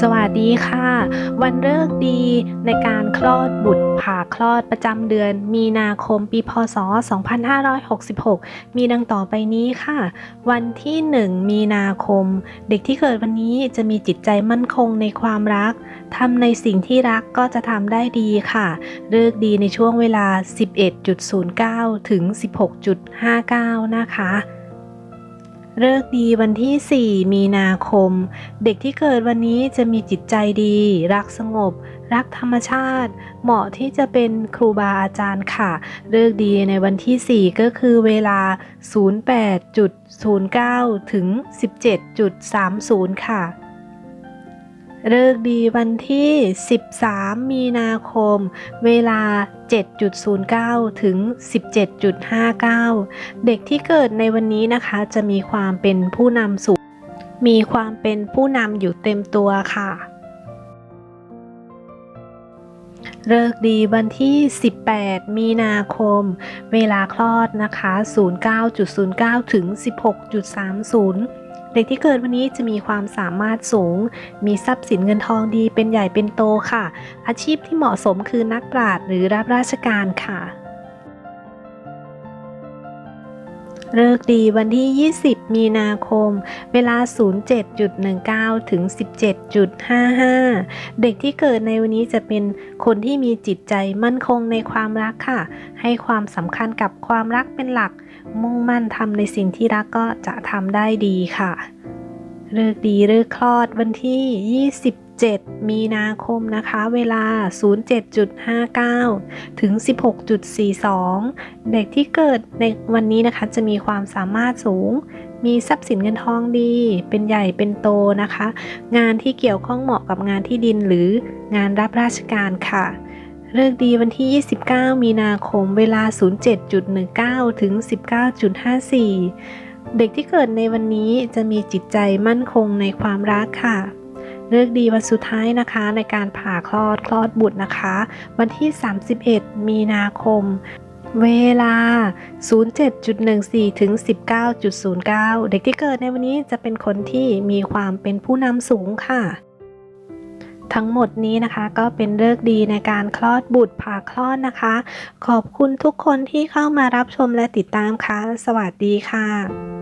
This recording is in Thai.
สวัสดีค่ะ วันเลิกดีในการคลอดบุตรผ่าคลอดประจำเดือน มีนาคมปีพศ 2566 มีดังต่อไปนี้ค่ะ วันที่ 1 มีนาคม เด็กที่เกิดวันนี้จะมีจิตใจมั่นคงในความรักทำในสิ่งที่รักก็จะทำได้ดีค่ะ เลิกดีในช่วงเวลา 11.09 ถึง 16.59 นะคะ เลิกดีวันที่ 4 มีนาคม เด็กที่เกิดวันนี้จะมีจิตใจดี รักสงบ รักธรรมชาติ เหมาะที่จะเป็นครูบาอาจารย์ค่ะ เลิกดีในวันที่ 4 ก็คือเวลา 08.09 ถึง 17.30 ค่ะ เลิกดีวันที่ 13 มีนาคม เวลา 7.09 ถึง 17.59 เด็กที่เกิดในวันนี้นะคะจะมีความเป็นผู้นำสูง มีความเป็นผู้นำอยู่เต็มตัวค่ะเลิกดีวันที่ 18 มีนาคม เวลาคลอดนะคะ 09.09 ถึง 16.30 เด็กที่เกิดวันนี้จะมีความสามารถสูง มีทรัพย์สินเงินทองดีเป็นใหญ่เป็นโตค่ะ อาชีพที่เหมาะสมคือนักปราชญ์หรือรับราชการค่ะ เลิกษ์ดีวันที่ 20 มีนาคม เวลา 07.19 ถึง 17.55 เด็กที่เกิดในวันนี้จะเป็นคนที่มีจิตใจมั่นคงในความรักค่ะ ให้ความสำคัญกับความรักเป็นหลัก มุ่งมั่นทำในสิ่งที่รักก็จะทำได้ดีค่ะ เลิกดีเลิกคลอดวันที่ 27 มีนาคมนะคะ เวลา 07.59 ถึง 16.42 เด็กที่เกิดในวันนี้นะคะ จะมีความสามารถสูง มีทรัพย์สินเงินทองดี เป็นใหญ่เป็นโตนะคะ งานที่เกี่ยวข้องเหมาะกับงานที่ดินหรืองานรับราชการค่ะเลิกดีวันที่ 29 มีนาคม เวลา 07.19 ถึง 19.54 เด็กที่เกิดในวันนี้จะมีจิตใจมั่นคงในความรักค่ะ เลือกดีวันสุดท้ายนะคะในการผ่าคลอดคลอดบุตรนะคะ วันที่ 31 มีนาคม เวลา 07.14ถึง19.09 เด็กที่เกิดในวันนี้จะเป็นคนที่มีความเป็นผู้นำสูงค่ะ ทั้งหมดนี้นะคะก็เป็นเลิกดีในการคลอดบุตรผ่าคลอดนะคะ ขอบคุณทุกคนที่เข้ามารับชมและติดตามค่ะ สวัสดีค่ะ